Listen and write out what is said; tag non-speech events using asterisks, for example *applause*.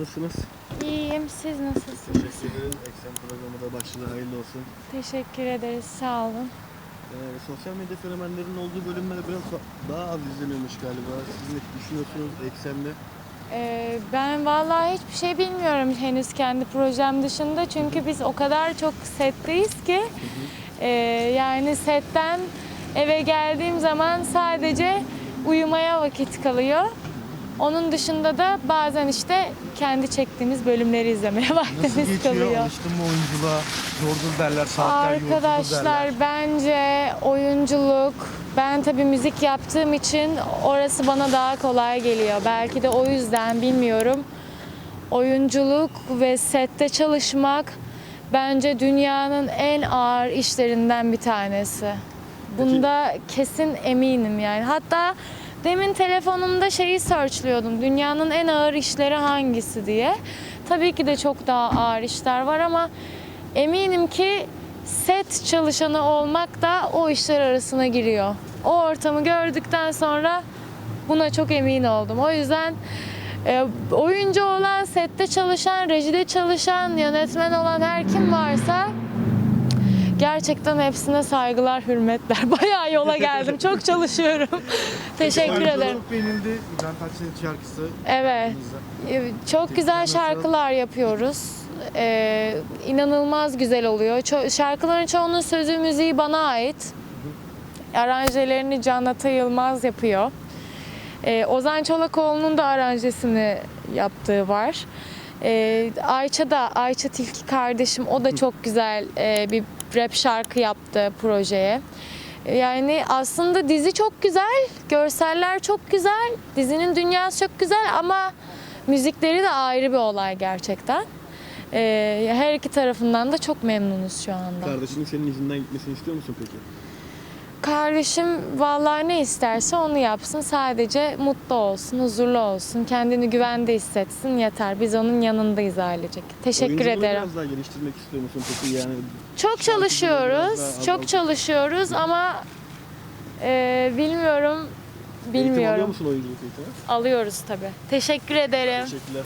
Nasılsınız? İyiyim. Siz nasılsınız? Teşekkür ederim. Eksen programı da başladı. Hayırlı olsun. Teşekkür ederiz. Sağ olun. Ee, sosyal medya fenomenlerin olduğu bölümler biraz daha az izleniyormuş galiba. Siz ne düşünüyorsunuz Eksen'de? Ee, ben vallahi hiçbir şey bilmiyorum henüz kendi projem dışında. Çünkü biz o kadar çok setteyiz ki. ee, yani setten eve geldiğim zaman sadece uyumaya vakit kalıyor. Onun dışında da bazen işte kendi çektiğimiz bölümleri izlemeye *laughs* Nasıl vaktimiz geçiyor? kalıyor. Alıştın mı oyunculuğa? Zordur derler, saatler yolculuk derler. Arkadaşlar bence oyunculuk, ben tabii müzik yaptığım için orası bana daha kolay geliyor. Belki de o yüzden bilmiyorum. Oyunculuk ve sette çalışmak bence dünyanın en ağır işlerinden bir tanesi. Bunda kesin eminim yani. Hatta demin telefonumda şeyi searchliyordum. Dünyanın en ağır işleri hangisi diye. Tabii ki de çok daha ağır işler var ama eminim ki set çalışanı olmak da o işler arasına giriyor. O ortamı gördükten sonra buna çok emin oldum. O yüzden e, oyuncu olan, sette çalışan, rejide çalışan, yönetmen olan her kim varsa gerçekten hepsine saygılar, hürmetler. *laughs* Bayağı yola geldim. Çok çalışıyorum. *laughs* Teşekkür ederim. beğenildi. İbrahim Tatlıses'in şarkısı. Evet. Ee, Çok güzel şarkılar yapıyoruz. Ee, inanılmaz güzel oluyor. Ço- şarkıların çoğunun sözü müziği bana ait. Aranjelerini Can Yılmaz yapıyor. Ee, Ozan Çolakoğlu'nun da aranjesini yaptığı var. Ee, Ayça da, Ayça Tilki kardeşim o da çok güzel e, bir rap şarkı yaptı projeye. Yani aslında dizi çok güzel, görseller çok güzel, dizinin dünyası çok güzel ama müzikleri de ayrı bir olay gerçekten. Ee, her iki tarafından da çok memnunuz şu anda. Kardeşinin senin izinden gitmesini istiyor musun peki? Kardeşim vallahi ne isterse onu yapsın. Sadece mutlu olsun, huzurlu olsun, kendini güvende hissetsin yeter. Biz onun yanındayız ailecek. Teşekkür Oyunculuğu ederim. biraz daha geliştirmek istiyor musun peki? Yani Çok Şarkıcılığı biraz çalışıyoruz, daha çok azalt- çalışıyoruz ama e, bilmiyorum, eğitim alıyor bilmiyorum. musun oyunculuk eğitimi? Alıyoruz tabii. Teşekkür ederim. Teşekkürler.